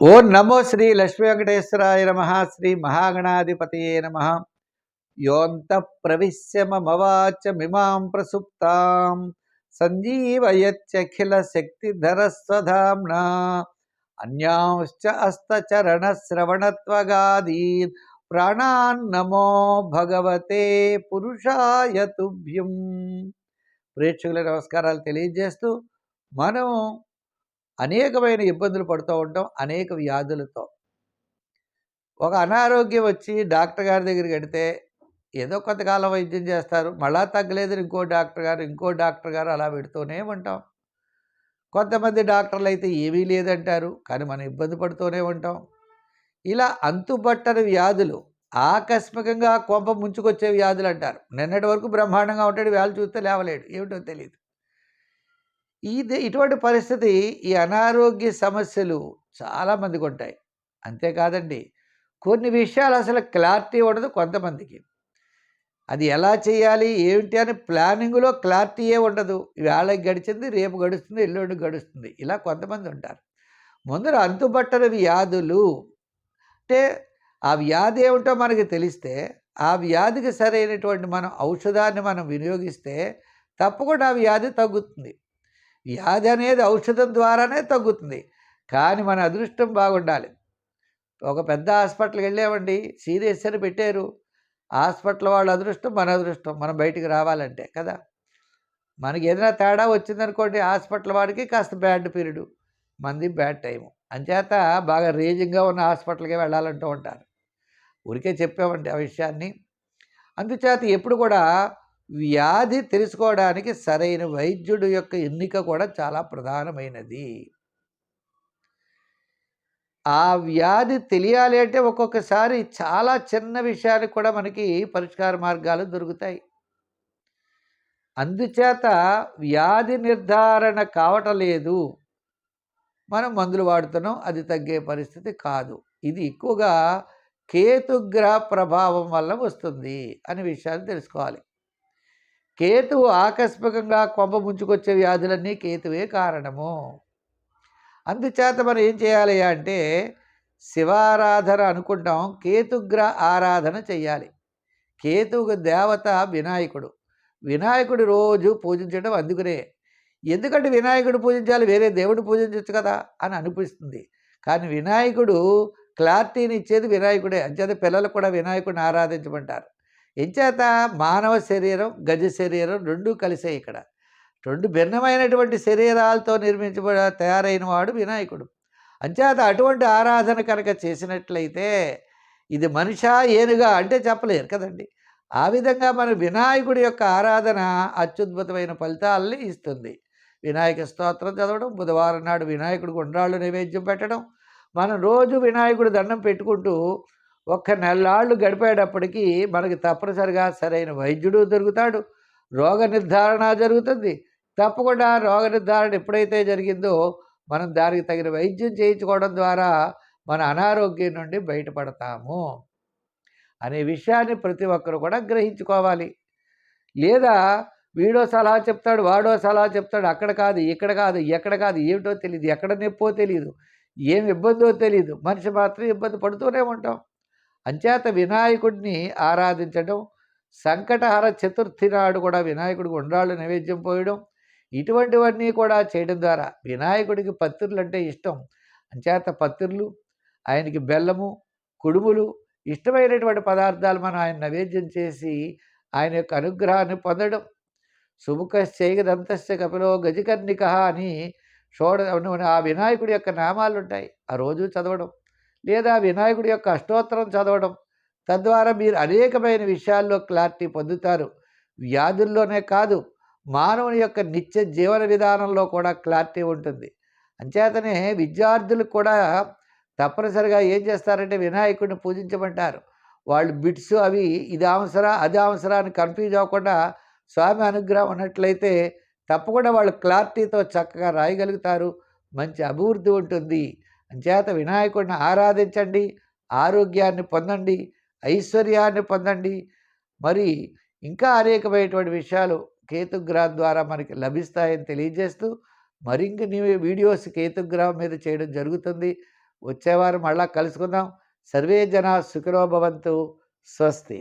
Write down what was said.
ఓం నమో శ్రీ లక్ష్మీ వెంకటేశ్వరాయ నమ శ్రీ మహాగణాధిపతయే నమ. యోంత ప్రవిశ్య మమవాచ మిమాం ప్రసుప్తాం సంజీవయచ్చఖిల శక్తిధరస్వధామ్నా అన్యాంశ్చ అస్తచరణశ్రవణత్వగాదీన్ ప్రాణాన్ నమో భగవతే పురుషాయ తుభ్యం. ప్రేక్షకుల నమస్కారాలు తెలియజేస్తూ మనం అనేకమైన ఇబ్బందులు పడుతూ ఉంటాం అనేక వ్యాధులతో. ఒక అనారోగ్యం వచ్చి డాక్టర్ గారి దగ్గరికి వెడితే ఏదో కొంతకాలం వైద్యం చేస్తారు మళ్ళా తగ్గలేదు ఇంకో డాక్టర్ గారు ఇంకో డాక్టర్ గారు అలా పెడుతూనే ఉంటాం. కొంతమంది డాక్టర్లు అయితే ఏమీ లేదంటారు కానీ మనం ఇబ్బంది పడుతూనే ఉంటాం. ఇలా అంతుబట్టని వ్యాధులు ఆకస్మికంగా కొంప ముంచుకొచ్చే వ్యాధులు అంటారు. నిన్నటి వరకు బ్రహ్మాండంగా ఉంటాడు వేళ చూస్తే లేవలేడు ఏమిటో తెలియదు. ఇది ఇటువంటి పరిస్థితి ఈ అనారోగ్య సమస్యలు చాలామందికి ఉంటాయి. అంతేకాదండి కొన్ని విషయాలు అసలు క్లారిటీ ఉండదు కొంతమందికి. అది ఎలా చేయాలి ఏమిటి అని ప్లానింగ్లో క్లారిటీయే ఉండదు. వేళకి గడిచింది రేపు గడుస్తుంది ఎల్లుండి గడుస్తుంది. ఇలా కొంతమంది ఉంటారు. ముందర అంతుబట్టని వ్యాధులు. అంటే ఆ వ్యాధి ఏమిటో మనకి తెలిస్తే ఆ వ్యాధికి సరైనటువంటి మనం ఔషధాన్ని మనం వినియోగిస్తే తప్పకుండా ఆ వ్యాధి తగ్గుతుంది. వ్యాధి అనేది ఔషధం ద్వారానే తగ్గుతుంది. కానీ మన అదృష్టం బాగుండాలి. ఒక పెద్ద హాస్పిటల్కి వెళ్ళామండి సీరియస్ అని పెట్టారు. హాస్పిటల్ వాళ్ళ అదృష్టం మన అదృష్టం మనం బయటికి రావాలంటే కదా? మనకి ఏదైనా తేడా వచ్చిందనుకోండి హాస్పిటల్ వాడికి కాస్త బ్యాడ్ పీరియడ్ మంది బ్యాడ్ టైము. అంచేత బాగా రేజింగ్గా ఉన్న హాస్పిటల్కి వెళ్ళాలంటూ ఉంటారు. ఊరికే చెప్పామండి ఆ విషయాన్ని. అందుచేత ఎప్పుడు కూడా వ్యాధి తెలుసుకోవడానికి సరైన వైద్యుడు యొక్క ఎన్నిక కూడా చాలా ప్రధానమైనది. ఆ వ్యాధి తెలియాలి అంటే ఒక్కొక్కసారి చాలా చిన్న విషయానికి కూడా మనకి పరిష్కార మార్గాలు దొరుకుతాయి. అందుచేత వ్యాధి నిర్ధారణ కావటం లేదు. మనం మందులు వాడుతున్నాం అది తగ్గే పరిస్థితి కాదు. ఇది ఎక్కువగా కేతుగ్రహ ప్రభావం వల్ల వస్తుంది అనే విషయాలు తెలుసుకోవాలి. కేతువు ఆకస్మికంగా కొంప ముంచుకొచ్చే వ్యాధులన్నీ కేతువే కారణము. అందుచేత మనం ఏం చేయాలి అంటే శివారాధన అనుకుంటాం కేతుగ్ర ఆరాధన చెయ్యాలి. కేతువు దేవత వినాయకుడు. వినాయకుడు రోజు పూజించడం అందుకునే. ఎందుకంటే వినాయకుడు పూజించాలి వేరే దేవుడు పూజించవచ్చు కదా అని అనిపిస్తుంది. కానీ వినాయకుడు క్లారిటీని ఇచ్చేది వినాయకుడే. అంచేత పిల్లలు కూడా వినాయకుడిని ఆరాధించమంటారు. ఎంచేత మానవ శరీరం గజ శరీరం రెండూ కలిసే ఇక్కడ. రెండు భిన్నమైనటువంటి శరీరాలతో నిర్మించబడ తయారైన వాడు వినాయకుడు. అంచేత అటువంటి ఆరాధన కనుక చేసినట్లయితే ఇది మనిషా ఏనుగా అంటే చెప్పలేరు కదండి. ఆ విధంగా మన వినాయకుడి యొక్క ఆరాధన అత్యుద్భుతమైన ఫలితాలని ఇస్తుంది. వినాయక స్తోత్రం చదవడం బుధవారం నాడు వినాయకుడికి ఉండ్రాళ్ళు నైవేద్యం పెట్టడం మనం రోజు వినాయకుడు దండం పెట్టుకుంటూ ఒక్క నెలాళ్ళు గడిపేటప్పటికీ మనకి తప్పనిసరిగా సరైన వైద్యుడు దొరుకుతాడు. రోగ నిర్ధారణ జరుగుతుంది. తప్పకుండా రోగ నిర్ధారణ ఎప్పుడైతే జరిగిందో మనం దానికి తగిన వైద్యం చేయించుకోవడం ద్వారా మన అనారోగ్యం నుండి బయటపడతాము. అనే విషయాన్ని ప్రతి ఒక్కరు కూడా గ్రహించుకోవాలి. లేదా వీడో సలహా చెప్తాడు వాడో సలహా చెప్తాడు అక్కడ కాదు ఇక్కడ కాదు ఎక్కడ కాదు ఏమిటో తెలియదు ఎక్కడ నొప్పో తెలియదు ఏం ఇబ్బందో తెలియదు మనిషి మాత్రం ఇబ్బంది పడుతూనే ఉంటాం. అంచేత వినాయకుడిని ఆరాధించడం సంకటహర చతుర్థి నాడు కూడా వినాయకుడికి ఉండ్రాళ్ళు నైవేద్యం పోయడం ఇటువంటివన్నీ కూడా చేయడం ద్వారా వినాయకుడికి పత్రులు అంటే ఇష్టం. అంచేత పత్రులు ఆయనకి బెల్లము కుడుములు ఇష్టమైనటువంటి పదార్థాలు మనం ఆయన నైవేద్యం చేసి ఆయన యొక్క అనుగ్రహాన్ని పొందడం. సుముఖశ్చైగదంతస్య కపిలో గజకర్ణిక అని షోడ ఆ వినాయకుడి యొక్క నామాలు ఉంటాయి ఆ రోజు చదవడం. లేదా వినాయకుడి యొక్క అష్టోత్తరం చదవడం. తద్వారా మీరు అనేకమైన విషయాల్లో క్లారిటీ పొందుతారు. వ్యాధుల్లోనే కాదు మానవుని యొక్క నిత్య జీవన విధానంలో కూడా క్లారిటీ ఉంటుంది. అంచేతనే విద్యార్థులు కూడా తప్పనిసరిగా ఏం చేస్తారంటే వినాయకుడిని పూజించమంటారు. వాళ్ళు బిట్స్ అవి ఇది అవసరా అది అవసరా అని కన్ఫ్యూజ్ అవ్వకుండా స్వామి అనుగ్రహం ఉన్నట్లయితే తప్పకుండా వాళ్ళు క్లారిటీతో చక్కగా రాయగలుగుతారు. మంచి అభివృద్ధి ఉంటుంది. అంచేత వినాయకుడిని ఆరాధించండి ఆరోగ్యాన్ని పొందండి ఐశ్వర్యాన్ని పొందండి. మరి ఇంకా అనేకమైనటువంటి విషయాలు కేతుగ్రహం ద్వారా మనకి లభిస్తాయని తెలియజేస్తూ మరిన్ని వీడియోస్ కేతుగ్రహం మీద చేయడం జరుగుతుంది. వచ్చేవారం మళ్ళా కలుసుకుందాం. సర్వే జన సుఖినో భవంతు. స్వస్తి.